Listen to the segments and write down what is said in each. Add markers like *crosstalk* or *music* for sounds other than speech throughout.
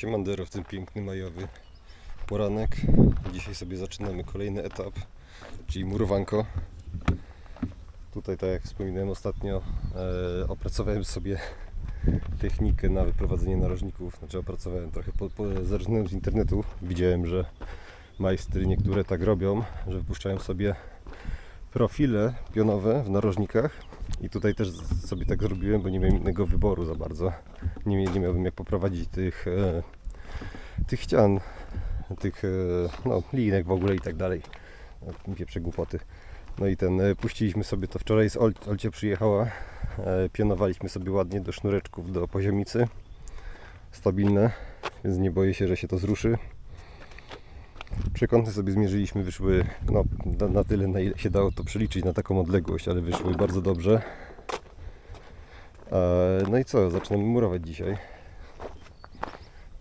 Siemandero w ten piękny majowy poranek. Dzisiaj sobie zaczynamy kolejny etap, czyli murowanko. Tutaj, tak jak wspominałem ostatnio, e, opracowałem sobie technikę na wyprowadzenie narożników. Znaczy opracowałem trochę, po, po, z internetu. Widziałem, że majstry niektóre tak robią, że wypuszczają sobie profile pionowe w narożnikach. I tutaj też sobie tak zrobiłem, bo nie miałem innego wyboru za bardzo. Nie, nie miałbym jak poprowadzić tych, e, tych ścian, tych e, no, linek w ogóle i tak dalej. No, Pieprze głupoty. No i ten, e, puściliśmy sobie to wczoraj z Ol, Olcie przyjechała. E, pionowaliśmy sobie ładnie do sznureczków, do poziomicy. Stabilne, więc nie boję się, że się to zruszy. Przekątne sobie zmierzyliśmy, wyszły no, na, na tyle, na ile się dało to przeliczyć na taką odległość, ale wyszły bardzo dobrze. E, No i co, zaczynamy murować dzisiaj.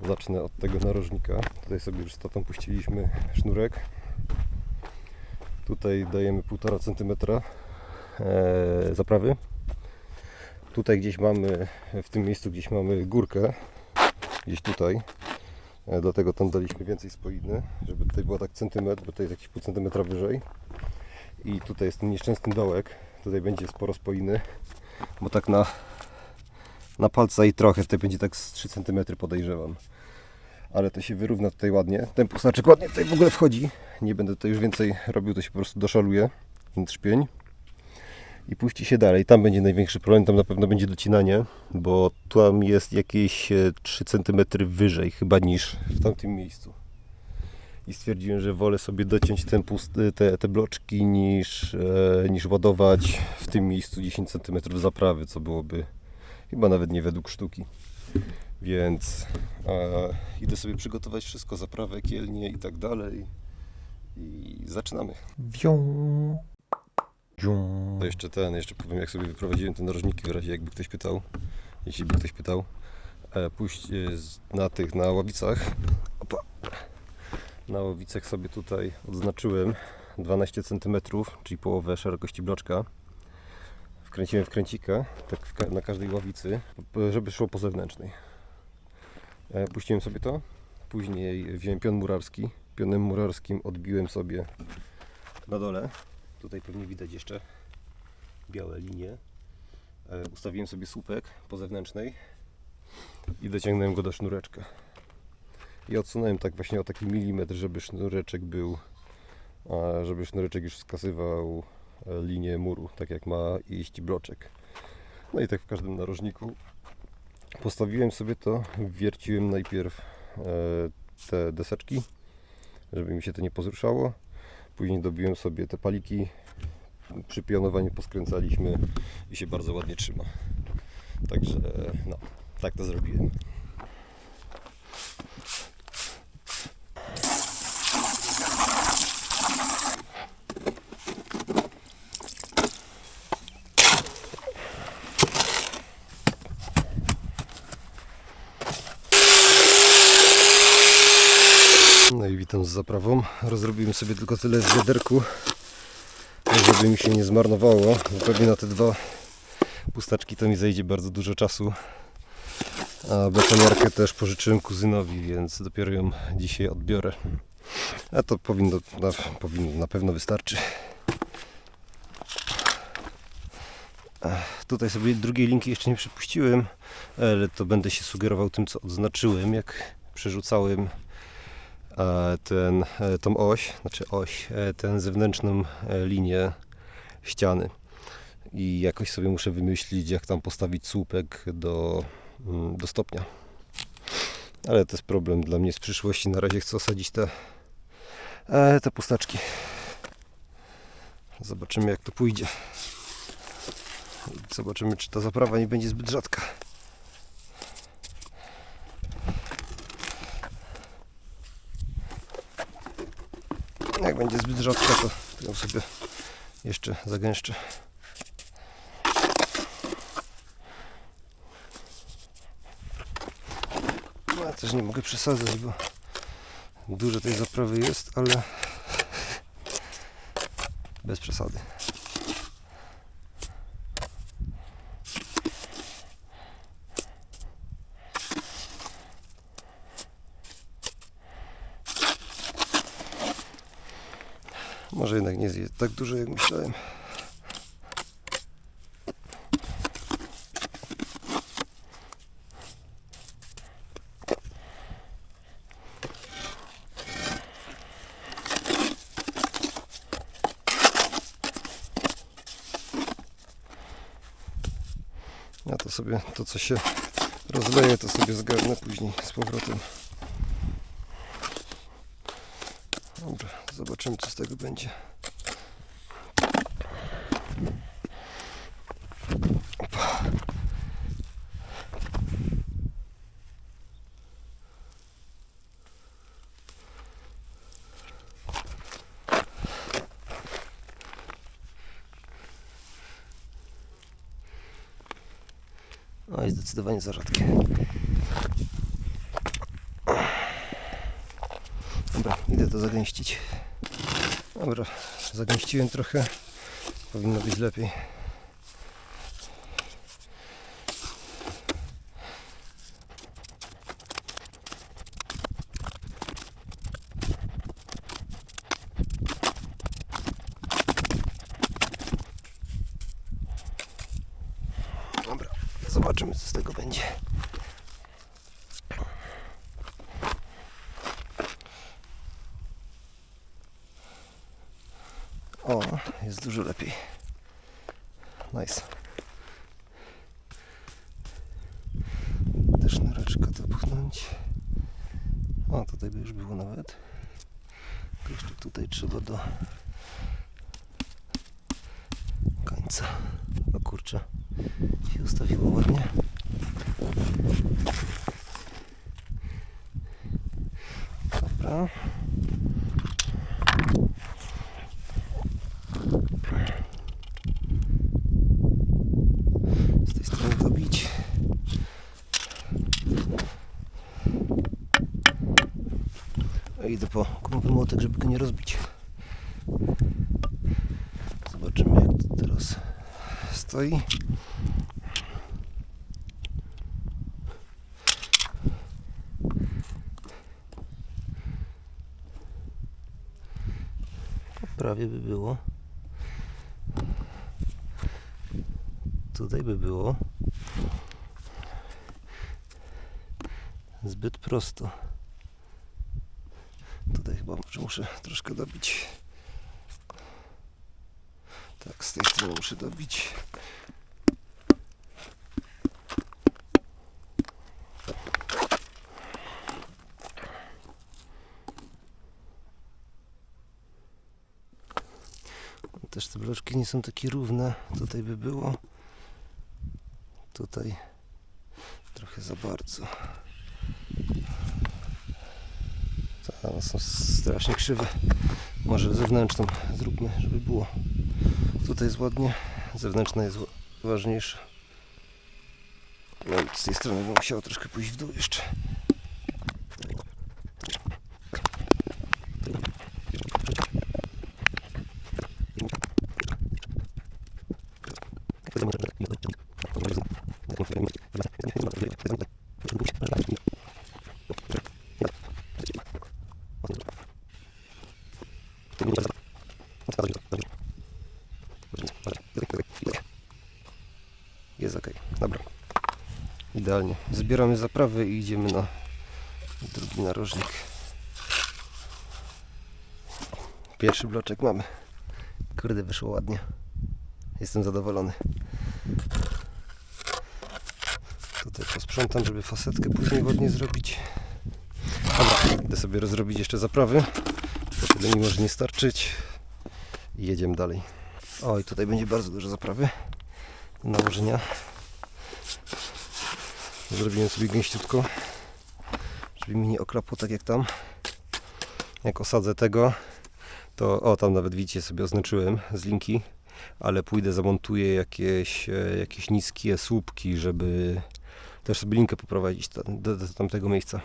Zacznę od tego narożnika. Tutaj sobie już z tatą puściliśmy sznurek. Tutaj dajemy 1,5 cm e, zaprawy. Tutaj gdzieś mamy, w tym miejscu gdzieś mamy górkę. Gdzieś tutaj. E, Dlatego tam daliśmy więcej spoiny, żeby tutaj było tak centymetr, bo to jest jakieś pół centymetra wyżej. I tutaj jest ten nieszczęsny dołek. Tutaj będzie sporo spoiny, bo tak na, na palca i trochę, tutaj będzie tak z 3 cm podejrzewam. Ale to się wyrówna tutaj ładnie. Ten pustaczek ładnie tutaj w ogóle wchodzi. Nie będę tutaj już więcej robił, to się po prostu doszaluje ten trzpień. I puści się dalej. Tam będzie największy problem, tam na pewno będzie docinanie, bo tam jest jakieś e, 3 cm wyżej chyba niż w tamtym miejscu. I stwierdziłem, że wolę sobie dociąć ten pusty, te, te bloczki niż, e, niż ładować w tym miejscu 10 cm zaprawy, co byłoby chyba nawet nie według sztuki. Więc e, idę sobie przygotować wszystko, zaprawę, kielnie i tak dalej. I zaczynamy. Wią. To jeszcze ten, jeszcze powiem jak sobie wyprowadziłem te narożniki w razie jakby ktoś pytał, jeśli by ktoś pytał. E, Pójść e, na tych, na ławicach. Opa. Na ławicach sobie tutaj odznaczyłem 12 cm, czyli połowę szerokości bloczka. Wkręciłem tak w ka- na każdej ławicy, żeby szło po zewnętrznej. E, Puściłem sobie to. Później wziąłem pion murarski. Pionem murarskim odbiłem sobie na dole Tutaj pewnie widać jeszcze białe linie. E, Ustawiłem sobie słupek po zewnętrznej i dociągnąłem go do sznureczka. I odsunąłem tak właśnie o taki milimetr, żeby sznureczek był, żeby sznureczek już wskazywał e, linię muru, tak jak ma iść bloczek. No i tak w każdym narożniku. Postawiłem sobie to, wierciłem najpierw e, te deseczki, żeby mi się to nie pozruszało. Później dobiłem sobie te paliki. Przy pionowaniu poskręcaliśmy i się bardzo ładnie trzyma. Także no, tak to zrobiłem. No i witam z zaprawą. Rozrobiłem sobie tylko tyle w wiaderku, żeby mi się nie zmarnowało. Bo pewnie na te dwa pustaczki to mi zejdzie bardzo dużo czasu. A betoniarkę też pożyczyłem kuzynowi, więc dopiero ją dzisiaj odbiorę. A to powinno, na, powinno, na pewno wystarczy. Tutaj sobie drugiej linki jeszcze nie przypuściłem, ale to będę się sugerował tym, co odznaczyłem, jak przerzucałem ten, e, tą oś, znaczy oś, e, tę zewnętrzną e, linię ściany. I jakoś sobie muszę wymyślić, jak tam postawić słupek do, mm, do stopnia. Ale to jest problem dla mnie z przyszłości. Na razie chcę osadzić te, te pustaczki. Zobaczymy, jak to pójdzie. Zobaczymy, czy ta zaprawa nie będzie zbyt rzadka. Jak będzie zbyt rzadka, to, to ją sobie jeszcze zagęszczę. No, ja też nie mogę przesadzać, bo dużo tej zaprawy jest, ale bez przesady. Może jednak nie jest tak dużo jak myślałem. Ja to sobie, to co się rozleje, to sobie zgarnę później z powrotem. Dobra, zobaczymy co z tego będzie. Opa. Oj, zdecydowanie za rzadkie. Dobra, idę to zagęścić. Dobra, zagęściłem trochę. Powinno być lepiej. Dobra, zobaczymy co z tego będzie. O, jest dużo lepiej. Nice. Też nareczka dopchnąć. O, tutaj by już było nawet. Jeszcze tutaj trzeba do końca. O kurczę, się ustawiło ładnie. Dobra. z tej strony dobić. A idę po gumowy młotek, żeby go nie rozbić. Zobaczymy jak to teraz stoi. Prawie by było. Tutaj by było zbyt prosto. Może muszę troszkę dobić. Tak, z tej strony muszę dobić. Też te bloczki nie są takie równe. Tutaj by było. Tutaj trochę za bardzo. Ta, One są strasznie krzywe. Może zewnętrzną zróbmy, żeby było. Tutaj jest ładnie. Zewnętrzna jest wa- ważniejsza. No, z tej strony bym musiał troszkę pójść w dół jeszcze. Jest ok, dobra. Idealnie. Zbieramy zaprawy i idziemy na drugi narożnik. Pierwszy bloczek mamy. Kurde, wyszło ładnie. Jestem zadowolony. Tutaj posprzątam, żeby fasetkę później ładnie zrobić. Dobra, idę sobie rozrobić jeszcze zaprawy. To tyle mi może nie starczyć. I jedziemy dalej. Oj, tutaj będzie bardzo dużo zaprawy. Nałożenia. Zrobiłem sobie gęściutko, żeby mi nie okrapło tak jak tam. Jak osadzę tego, to o tam nawet widzicie sobie oznaczyłem z linki, ale pójdę zamontuję jakieś, e, jakieś niskie słupki, żeby też sobie linkę poprowadzić ta- do, do tamtego miejsca.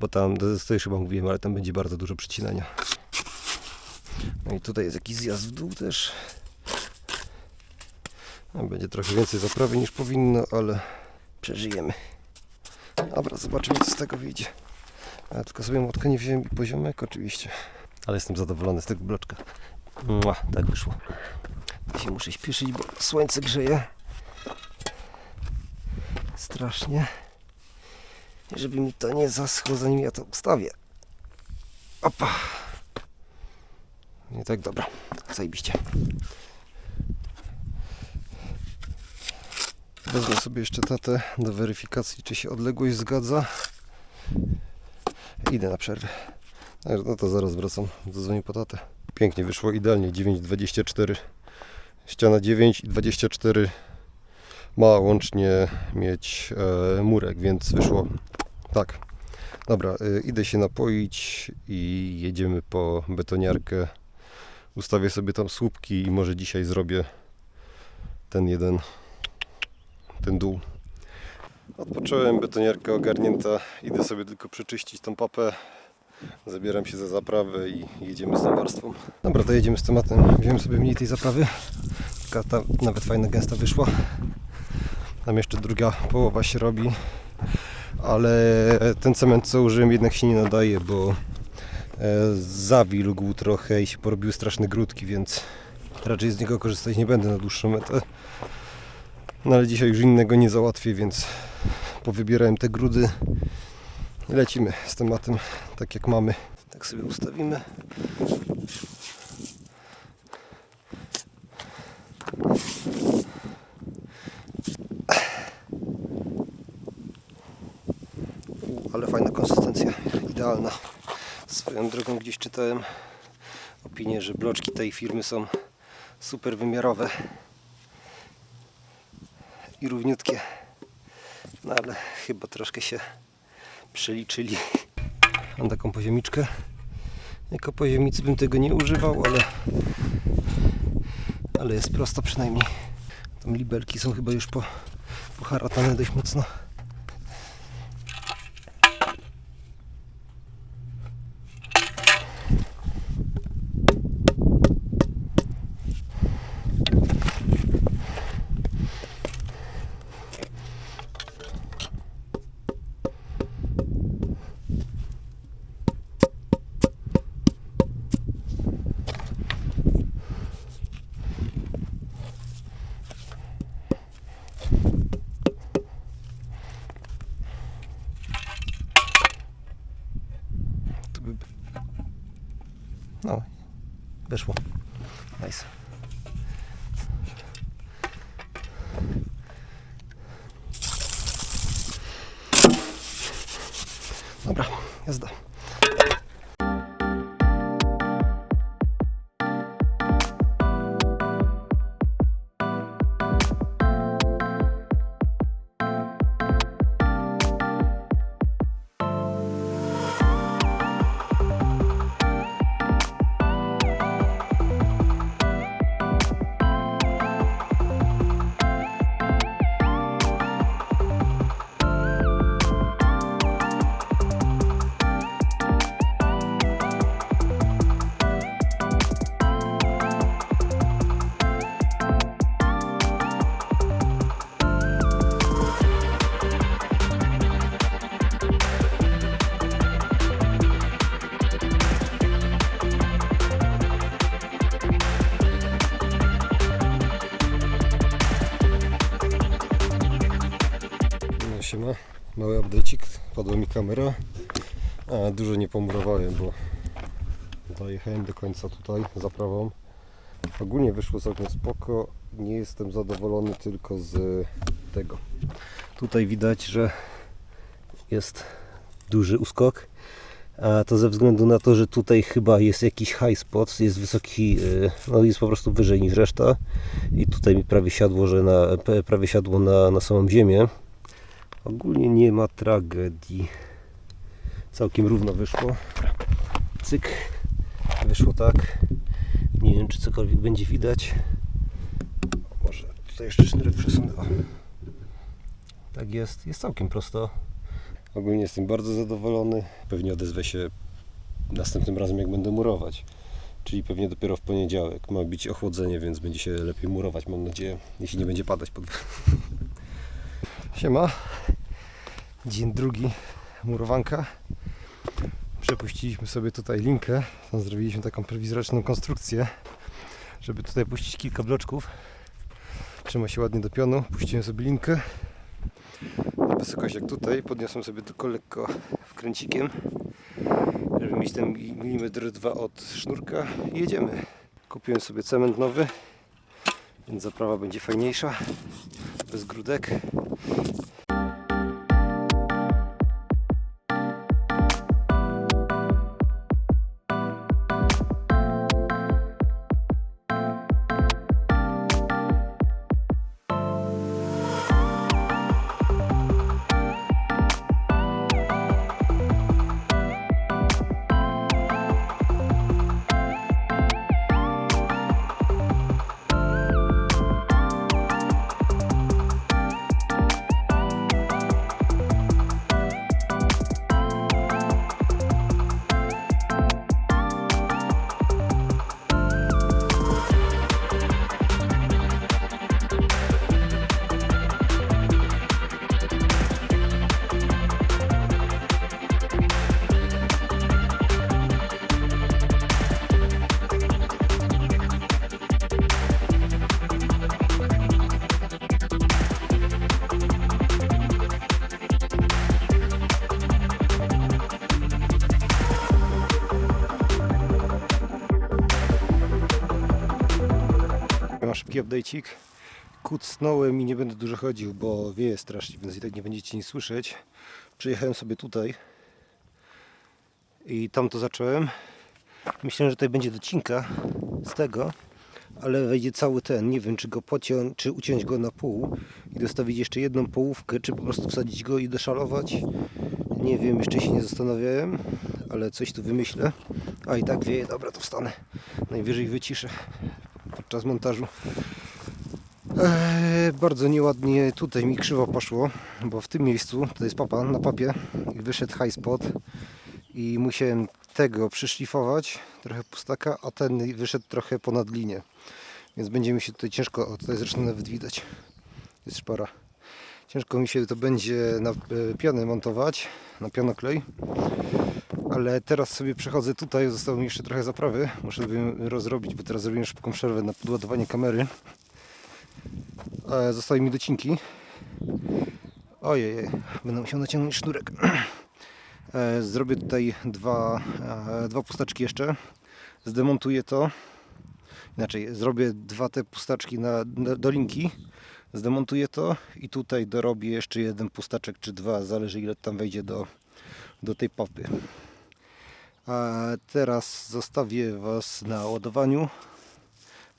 Bo tam, to już chyba mówiłem, ale tam będzie bardzo dużo przycinania. No i tutaj jest jakiś zjazd w dół też. No, Będzie trochę więcej zaprawy niż powinno, ale przeżyjemy. Dobra, zobaczymy co z tego wyjdzie. Tylko sobie młotka nie wziąłem i poziomek oczywiście. Ale jestem zadowolony z tego bloczka. Mua, tak wyszło. Ja się muszę śpieszyć, bo słońce grzeje. Strasznie. Żeby mi to nie zaschło, zanim ja to ustawię. Opa. Nie tak, dobra. Zajebiście. Wezmę sobie jeszcze tatę do weryfikacji, czy się odległość zgadza. Idę na przerwę. No to zaraz wracam. Zadzwonię po tatę. Pięknie wyszło, idealnie 9,24. Ściana 9,24 ma łącznie mieć e, murek, więc wyszło tak. Dobra, y, idę się napoić i jedziemy po betoniarkę. Ustawię sobie tam słupki i może dzisiaj zrobię ten jeden, ten dół. Odpocząłem, betoniarka ogarnięta. Idę sobie tylko przeczyścić tą papę. Zabieram się za zaprawę i jedziemy z warstwą. Dobra, to jedziemy z tematem. Wziąłem sobie mniej tej zaprawy. Taka ta nawet fajna gęsta wyszła. Tam jeszcze druga połowa się robi. Ale ten cement co użyłem jednak się nie nadaje, bo e, zawilgł trochę i się porobiły straszne grudki, więc raczej z niego korzystać nie będę na dłuższą metę. No ale dzisiaj już innego nie załatwię, więc powybierałem te grudy. Lecimy z tematem tak jak mamy. Tak sobie ustawimy. U, ale fajna konsystencja, idealna. Swoją drogą gdzieś czytałem opinię, że bloczki tej firmy są super wymiarowe i równiutkie. No ale chyba troszkę się przeliczyli. Mam taką poziemiczkę. Jako poziemicy bym tego nie używał, ale ale jest prosto przynajmniej. Tam libelki są chyba już po, poharatane dość mocno. No, weszło. Nice. Dobra, jazda. Dużo nie pomurowałem, bo dojechałem do końca tutaj zaprawą. Ogólnie wyszło całkiem spoko, nie jestem zadowolony tylko z tego. Tutaj widać, że jest duży uskok, a to ze względu na to, że tutaj chyba jest jakiś high spot, jest wysoki, y, no jest po prostu wyżej niż reszta i tutaj mi prawie siadło, że na, prawie siadło na, na samą ziemię. Ogólnie nie ma tragedii. Całkiem równo wyszło. Cyk. Wyszło tak. Nie wiem, czy cokolwiek będzie widać. Może tutaj jeszcze sznurek przesunę. O. Tak jest. Jest całkiem prosto. Ogólnie jestem bardzo zadowolony. Pewnie odezwę się następnym razem, jak będę murować. Czyli pewnie dopiero w poniedziałek. Ma być ochłodzenie, więc będzie się lepiej murować, mam nadzieję. Jeśli nie będzie padać pod... *laughs* Siema. Dzień drugi murowanka. Przepuściliśmy sobie tutaj linkę. Tam zrobiliśmy taką prowizoryczną konstrukcję. żeby tutaj puścić kilka bloczków. Trzyma się ładnie do pionu. Puściłem sobie linkę na wysokość jak tutaj. Podniosłem sobie tylko lekko wkręcikiem, żeby mieć ten milimetr dwa od sznurka i jedziemy. Kupiłem sobie cement nowy, więc zaprawa będzie fajniejsza, bez grudek. Update'ik. Kucnąłem i nie będę dużo chodził, bo wieje strasznie, więc i tak nie będziecie nic słyszeć. Przyjechałem sobie tutaj i tam to zacząłem. Myślałem, że tutaj będzie docinka z tego, ale wejdzie cały ten. Nie wiem, czy go pociąć, czy uciąć go na pół i dostawić jeszcze jedną połówkę, czy po prostu wsadzić go i deszalować. Nie wiem, jeszcze się nie zastanawiałem, ale coś tu wymyślę. A i tak wieje, dobra, to wstanę. Najwyżej wyciszę podczas montażu. Eee, bardzo nieładnie tutaj mi krzywo poszło, bo w tym miejscu, to jest papa na papie wyszedł high spot i musiałem tego przyszlifować, trochę pustaka, a ten wyszedł trochę ponad linię. Więc będzie mi się tutaj ciężko, o tutaj zresztą nawet widać, jest szpara. Ciężko mi się to będzie na e, pionę montować, na pionoklej. Ale teraz sobie przechodzę tutaj, zostało mi jeszcze trochę zaprawy. Muszę sobie rozrobić, bo teraz zrobiłem szybką przerwę na podładowanie kamery. E, Zostały mi docinki. Ojej, będę musiał naciągnąć sznurek. E, Zrobię tutaj dwa, e, dwa pustaczki jeszcze. Zdemontuję to. Inaczej, zrobię dwa te pustaczki na, na, do linki. Zdemontuję to i tutaj dorobię jeszcze jeden pustaczek czy dwa, zależy ile tam wejdzie do, do tej papy. A teraz zostawię Was na ładowaniu.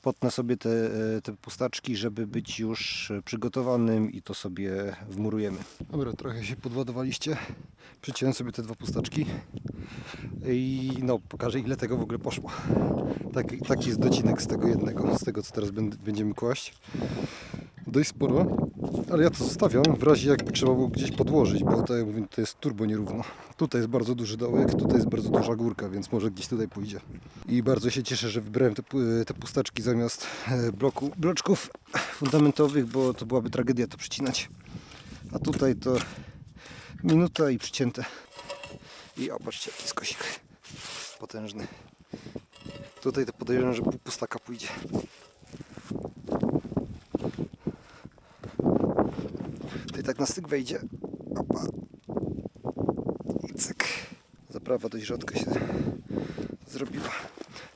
Potnę sobie te, e, te pustaczki, żeby być już przygotowanym i to sobie wmurujemy. Dobra, trochę się podładowaliście. Przyciąłem sobie te dwa pustaczki i no, pokażę ile tego w ogóle poszło. Taki, taki jest docinek z tego jednego, z tego co teraz będ- będziemy kłaść. Dość sporo, ale ja to zostawiam w razie jakby trzeba było gdzieś podłożyć, bo to, jak mówię, to jest turbo nierówno. Tutaj jest bardzo duży dołek, tutaj jest bardzo duża górka, więc może gdzieś tutaj pójdzie. I bardzo się cieszę, że wybrałem te, te pustaczki zamiast e, bloku, bloczków fundamentowych, bo to byłaby tragedia to przycinać. A tutaj to minuta i przycięte. I o, patrzcie jaki skosik potężny. Tutaj to podejrzewam, że pustaka pójdzie. Tak na styk wejdzie. Opa. I cyk. Zaprawa do środka się zrobiła.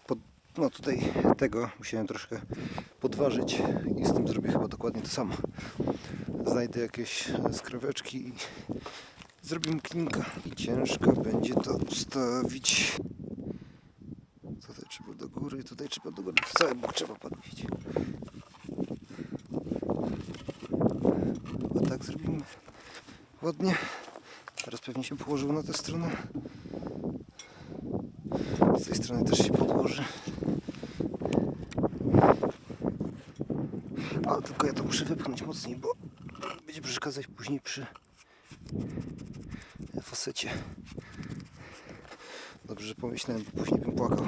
Pod, no tutaj tego musiałem troszkę podważyć i z tym zrobię chyba dokładnie to samo. Znajdę jakieś skraweczki i zrobimy klinka. Ciężko będzie to ustawić. Tutaj trzeba do góry, tutaj trzeba do góry. Cały bok trzeba podnieść. Chyba tak zrobimy. Ładnie. Teraz pewnie się położył na tę stronę. Z tej strony też się podłoży. A tylko ja to muszę wypchnąć mocniej, bo będzie przeszkadzać później przy fosecie. Dobrze, że pomyślałem, bo później bym płakał.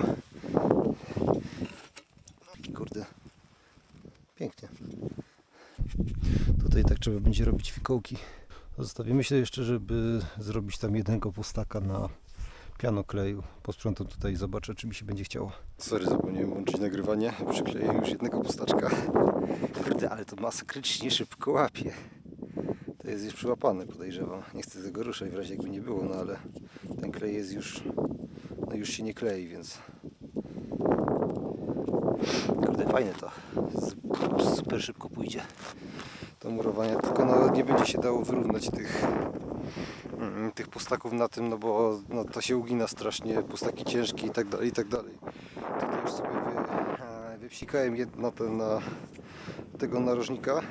Kurde. Pięknie. Tutaj tak trzeba będzie robić fikołki. Zostawimy się jeszcze, żeby zrobić tam jednego pustaka na piano kleju. Posprzątam tutaj i zobaczę, czy mi się będzie chciało. Sorry, zapomniałem włączyć nagrywanie. Przykleję już jednego pustaczka. Kurde, ale to masakrycznie szybko łapie. To jest już przyłapane, podejrzewam. Nie chcę tego ruszać w razie jakby nie było, no ale ten klej jest już, no już się nie klei, więc kurde, fajne to. Super szybko pójdzie to murowanie, tylko no, nie będzie się dało wyrównać tych, mm, tych pustaków na tym, no bo no, to się ugina strasznie, pustaki ciężkie i tak dalej, i tak dalej. Tutaj już sobie wy, e, wypsikałem jedno ten, na tego narożnika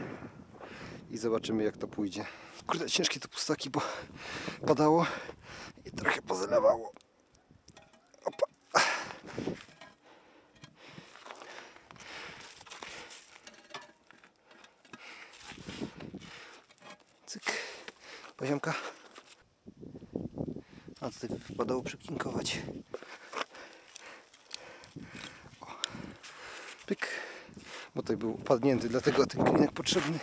i zobaczymy jak to pójdzie. Kurde, ciężkie te pustaki, bo padało i trochę pozalewało. Opa. Cyk. Poziomka. A tutaj wypadało przekinkować. O. Pyk. Bo tutaj był upadnięty, dlatego ten klinek potrzebny.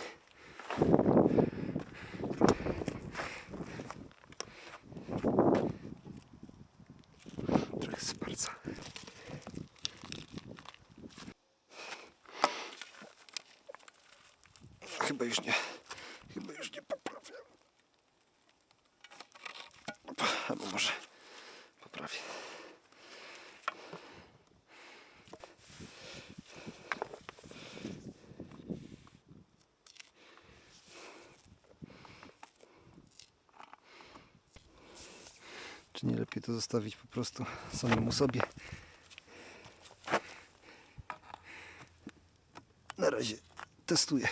Trochę sparca. Chyba już nie. Chyba już nie Albo może poprawię. Czy nie lepiej to zostawić po prostu samemu sobie? Na razie testuję.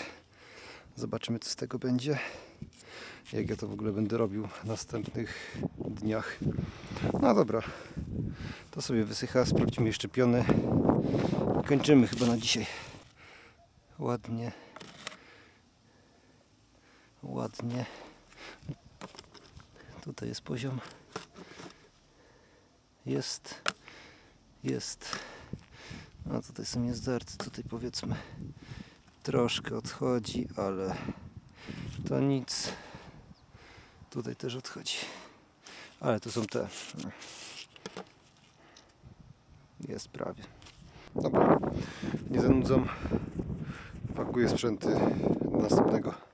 Zobaczymy co z tego będzie. Jak ja to w ogóle będę robił następnych dniach. No dobra. To sobie wysycha. Sprawdźmy jeszcze piony. Kończymy chyba na dzisiaj. Ładnie. Ładnie. Tutaj jest poziom. Jest. Jest. No tutaj są niezdarcy. Tutaj powiedzmy troszkę odchodzi, ale to nic. Tutaj też odchodzi. Ale to są te. Jest prawie. Dobra, nie zanudzam. Pakuję sprzęty do następnego